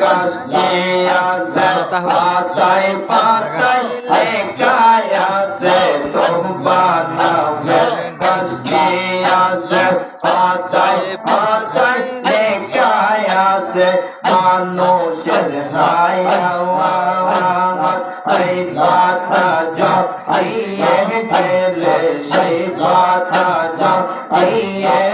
গাছটি আছে পাতায়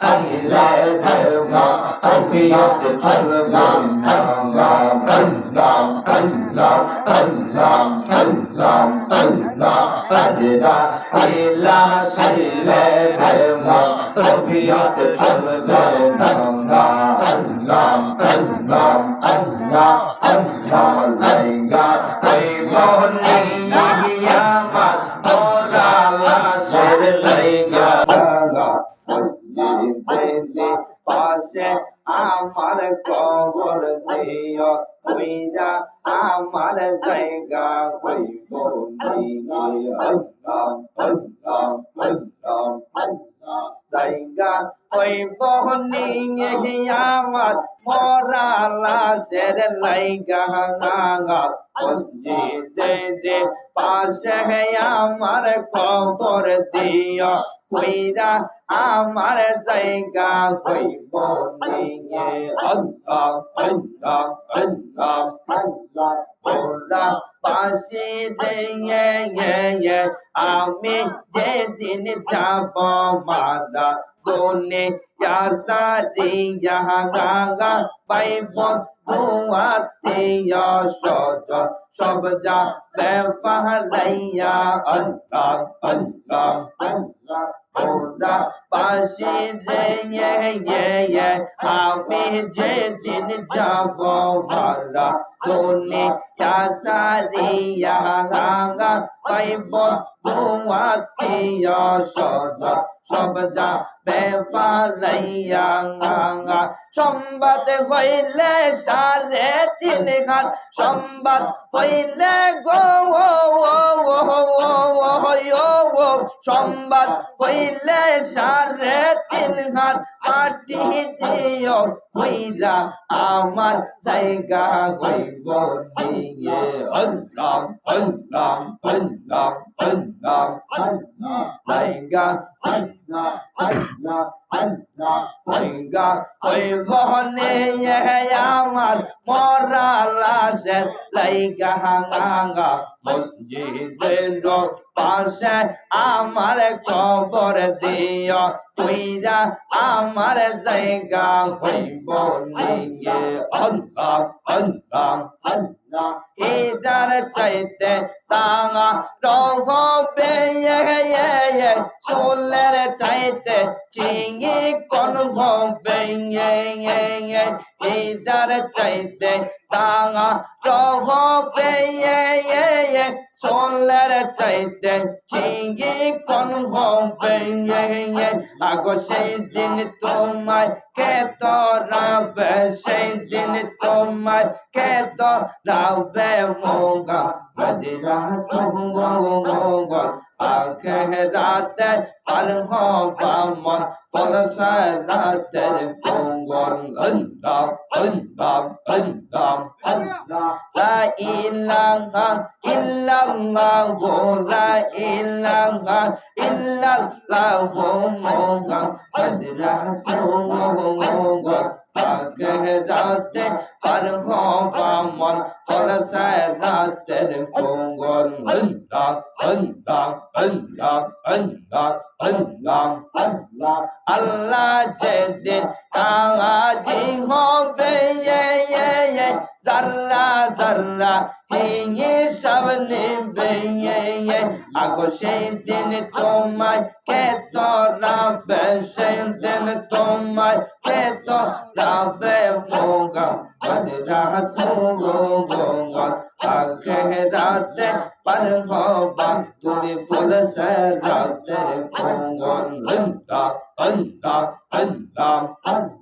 সাইলে দেবা তৌফিয়ত চলবে আল্লাহ আল্লাহ আল্লাহ আল্লাহ আল্লাহ আল্লাহ আজরাইলা সাইলে দেবা তৌফিয়ত চলবে আল্লাহ আল্লাহ আল্লাহ আল্লাহ আল্লাহ জায়গা তাই বহনি আমার কবর দিও কইরা আমার জায়গা হইব জায়গা পাশে আমার কবর দিও কইরা আমার জায়গা হইব নিয়ে আল্লাহ আল্লাহ আল্লাহ আল্লাহ ওরা পাশে দিয়ে আমি যেদিন যাব মারা দোনে সারিয়া গাঙ্গা পাইব দুয়াতিয়া সজ সব যা বেফালাইয়া আল্লাহ আল্লাহ আল্লাহ। ওরা পাশে আমি যেদিন যাব মারা দোনে সারিয়া গাঙ্গা পাইব দুয়াতিয়া সজ সব যা বেফালাইয়া সম্বাদ হইলে সারে তিন হাত সম্বাদ হইলে গো ও ও সম্বাদ হইলে সারে তিন হাত পাটি দিও হইরা আমার জায়গা হইব নিয়ে আল্লাহ আল্লাহ আল্লাহ আল্লাহ আল্লাহ জায়গা আল্লাহ আল্লাহ আল্লাহ জায়গা হইব নিয়ে আমার মরা লাইগা হাঙ্গা পাশে আমার কবর দিও। কইরা আমার জায়গা হইব নিয়ে অন্ধ অন্ধ আল্লাহ এটার চাইতে তাঙা রহবে সোলের চাইতে চিঙি কোন হবে এটার চাইতে তাঙা রহবে সোলের চাইতে চিঙি কোন হবে আগো সেই দিন তোমায় কে তো রাবে সেই দিন তোমায় কে তো রাবে মোগা মদিরা সঙ্গ আখে রাতে পার হবা মন ফলসা রাতের পঙ্গল আল্লাহ আল্লাহ আল্লাহ আল্লাহ লা ইলাহা ইল্লাল্লাহ লা ইলাহা ইল্লাল্লাহ মুহাম্মদ রাসূলুল্লাহ আগে রাতে পার হবা ফলসায় ফলসা রাতের পঙ্গল। আল্লাহ আল্লাহ আল্লাহ আল্লাহ আল্লাহ আল্লাহ। আল্লাহ যেদিন কাঙাজি হবে জাররা জাররা ভেঙে সামনে ভেঙে আগো সেই দিন তোমার কে তোরা সেই দিন তোমার কে তোরা ভোগা বদরা সুগো গোগা আগে রাতে পর হবা তুরি ফুল সে রাতে ভোগন হন্তা হন্তা হন্তা হন্তা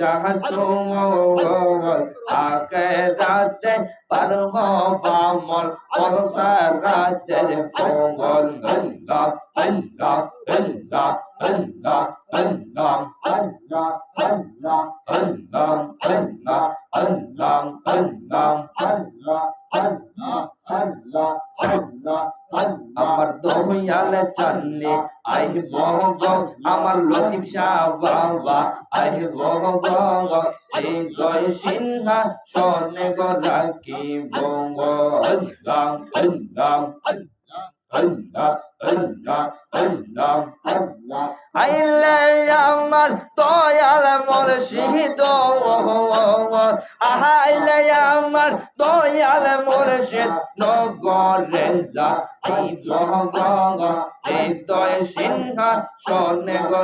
রাসূল আখিরাতে পার হবা মন অসারাতের পঙ্গল আল্লাহ আল্লাহ আল্লাহ আল্লাহ আল্লাহ আল্লাহ আল্লাহ আল্লাহ আল্লাহ আল্লাহ আল্লাহ আল্লাহ আল্লাহ আল্লাহ আল্লাহ আমার দয়াল চালে আই ভগ আমার লতিফ শাহ বাবা আই ভগ এই জয় সিংহা স্বর্ণে গো রাখি ভগ রাম রাম আল্লাহ আল্লাহ আল্লাহ আল্লাহ। আইলে আমার দয়াল মুর্শিদ আহাইলে আমার দয়াল মুর্শিদ নগরে যা এই বহগ এই দয় সিংহা স্বর্ণে গো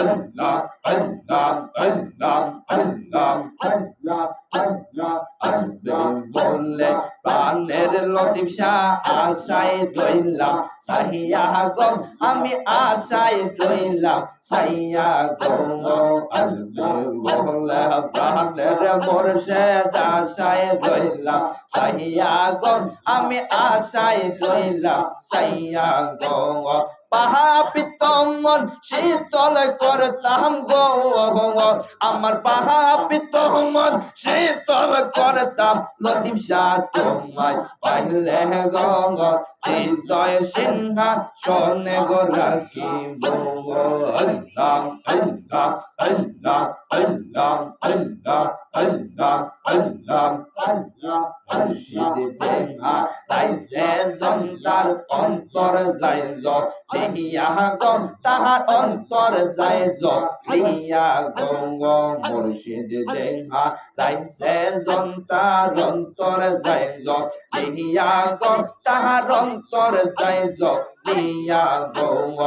আল্লাহ আল্লাহ আল্লাহ আল্লাহ আল্লাহ আল্লাহ আল্লাহ। বললে, প্রাণের লতিফ শাহ আশায় রইলাম সাহিয়া গো, আমি আশায় রইলাম সাইয়া গো, আল্লাহ প্রাণের মোরশেদ আশায় রইলাম সাইয়া গো, আমি আশায় রইলাম সাইয়া গো পাহাপিতমন শীতল করতাম গো আমার পাহাপিতমন শীতল করতাম। লতিফ শাহ তোমায় পাইলে গো হৃদয় সিংহা স্বর্ণে গো জন্তার অন্তর যায় তাহার অন্তর যায় জিয়া গঙ্গ মুর্শিদ দেহা অন্তর যায় দেহিয়া গম তাহার অন্তর যায় জিয়া গঙ্গ